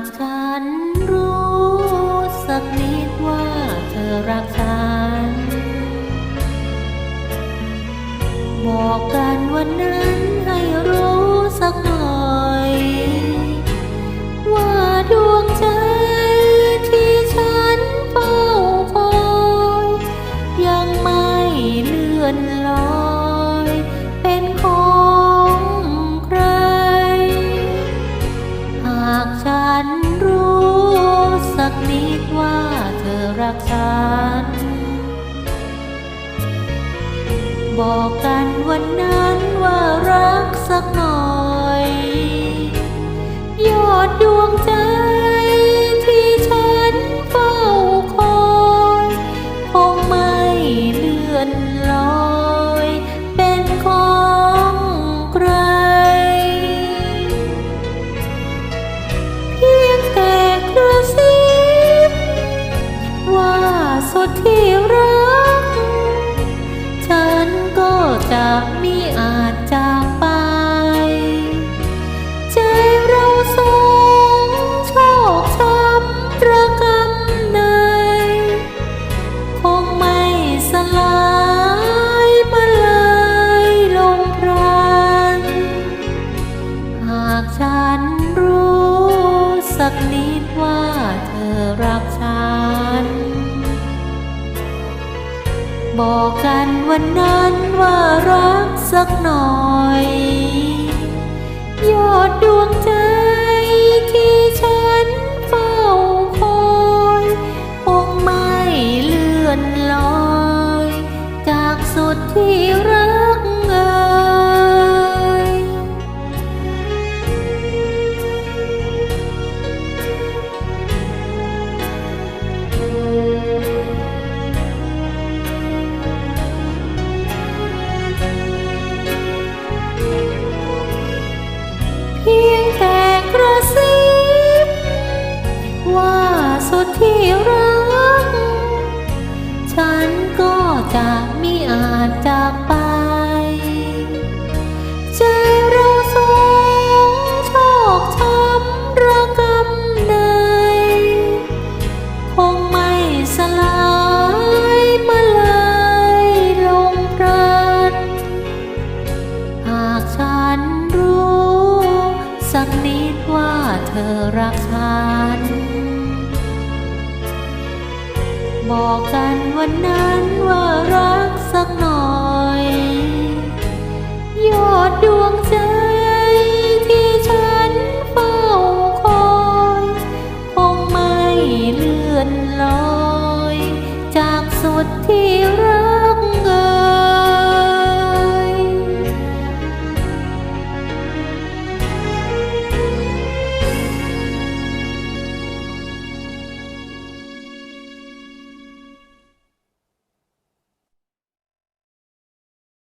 ากฉันรู้สักนิดว่าเธอรักฉัน บอกกันวันนั้น รักฉัน บอกกันวันนั้นว่ารักสัก สุดที่รัก ฉันก็จะมิอาจจากไป ใจเราสองโชคช้ำระกำใน คงไม่สลายมาเลยลงพรานหากฉันรู้สักนิดว่าเธอรักฉัน บอกกันวันนั้นว่ารักสักหน่อย ยอดดวงใจที่ฉันเฝ้าคอยคงไม่เลื่อนลอย จากสุดที่ร ฉันก็จะมิอาจจากไป ใจเราสองโชคช้ำระกำในคงไม่สลายมาเลยลงพรานหากฉันรู้ สักนิดว่าเธอรักฉัน บอกกันวันนั้นว่ารักสักหน่อย ยอดดวงใจที่ฉันเฝ้าคอยคงไม่เลื่อนลอย จากสุดที่รัก